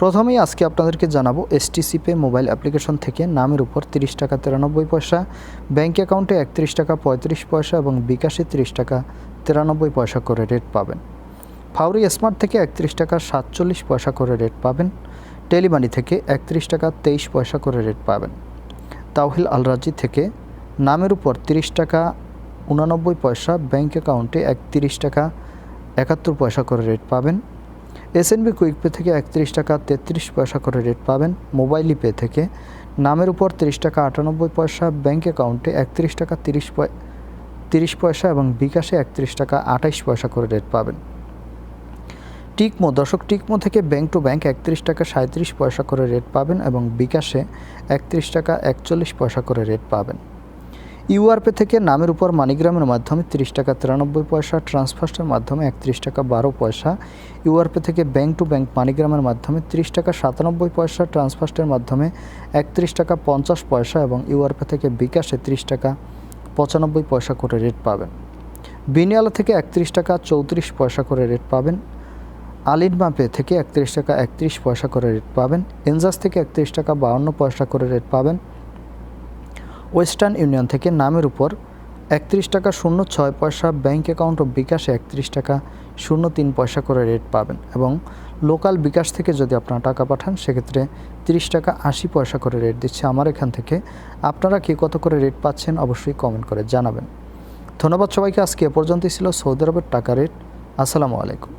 প্রথমেই আজকে আপনাদেরকে জানাব এসটিসি পে মোবাইল অ্যাপ্লিকেশন থেকে নামের উপর তিরিশ টাকা তিরানব্বই পয়সা ব্যাঙ্ক অ্যাকাউন্টে একত্রিশ টাকা পঁয়ত্রিশ পয়সা এবং বিকাশে তিরিশ টাকা তিরানব্বই পয়সা করে রেট পাবেন। ফাউরি স্মার্ট থেকে একত্রিশ টাকা সাতচল্লিশ পয়সা করে রেট পাবেন। টেলিমানি থেকে একত্রিশ টাকা তেইশ পয়সা করে রেট পাবেন। তাওহিল আলরাজি থেকে নামের উপর তিরিশ টাকা উনানব্বই পয়সা ব্যাঙ্ক অ্যাকাউন্টে একত্রিশ টাকা একাত্তর পয়সা করে রেট পাবেন। এসএনবি কুইক পে থেকে একত্রিশ টাকা তেত্রিশ পয়সা করে রেট পাবেন। মোবাইল পে থেকে নামের উপর তিরিশ টাকা আটানব্বই পয়সা ব্যাঙ্ক অ্যাকাউন্টে একত্রিশ টাকা তিরিশ তিরিশ পয়সা এবং বিকাশে একত্রিশ টাকা আঠাইশ পয়সা করে রেট পাবেন। টিকমো দর্শক টিকমো থেকে ব্যাংক টু ব্যাংক একত্রিশ টাকা সাঁত্রিশ পয়সা করে রেট পাবেন এবং বিকাশে একত্রিশ টাকা একচল্লিশ পয়সা করে রেট পাবেন। ইউআরপে থেকে নামের উপর মানিগ্রামের মাধ্যমে তিরিশ টাকা তিরানব্বই পয়সা, ট্রান্সফার্স্টের মাধ্যমে একত্রিশ টাকা বারো পয়সা। ইউআরপে থেকে ব্যাংক টু ব্যাংক মানিগ্রামের মাধ্যমে তিরিশ টাকা সাতানব্বই পয়সা, ট্রান্সফার্স্টের মাধ্যমে একত্রিশ টাকা পঞ্চাশ পয়সা এবং ইউআরপে থেকে বিকাশে তিরিশ টাকা পঁচানব্বই পয়সা করে রেট পাবেন। বিনিয়ালা থেকে একত্রিশ টাকা চৌত্রিশ পয়সা করে রেট পাবেন। আলিন মাপে থেকে একত্রিশ টাকা একত্রিশ পয়সা করে রেট পাবেন। এনজাস থেকে একত্রিশ টাকা বাউন্ন পয়সা করে রেট পাবেন। ওয়েস্টার্ন ইউনিয়ন থেকে নামের উপর একত্রিশ টাকা শূন্য ছয় পয়সা ব্যাঙ্ক অ্যাকাউন্ট ও বিকাশে একত্রিশ টাকা শূন্য তিন পয়সা করে রেট পাবেন এবং লোকাল বিকাশ থেকে যদি আপনারা টাকা পাঠান, সেক্ষেত্রে তিরিশ টাকা আশি পয়সা করে রেট দিচ্ছে আমার এখান থেকে। আপনারা কি কত করে রেট পাচ্ছেন অবশ্যই কমেন্ট করে জানাবেন। ধন্যবাদ সবাইকে, আজকে এ পর্যন্তই ছিল সৌদি আরবের টাকা রেট। আসসালামু আলাইকুম।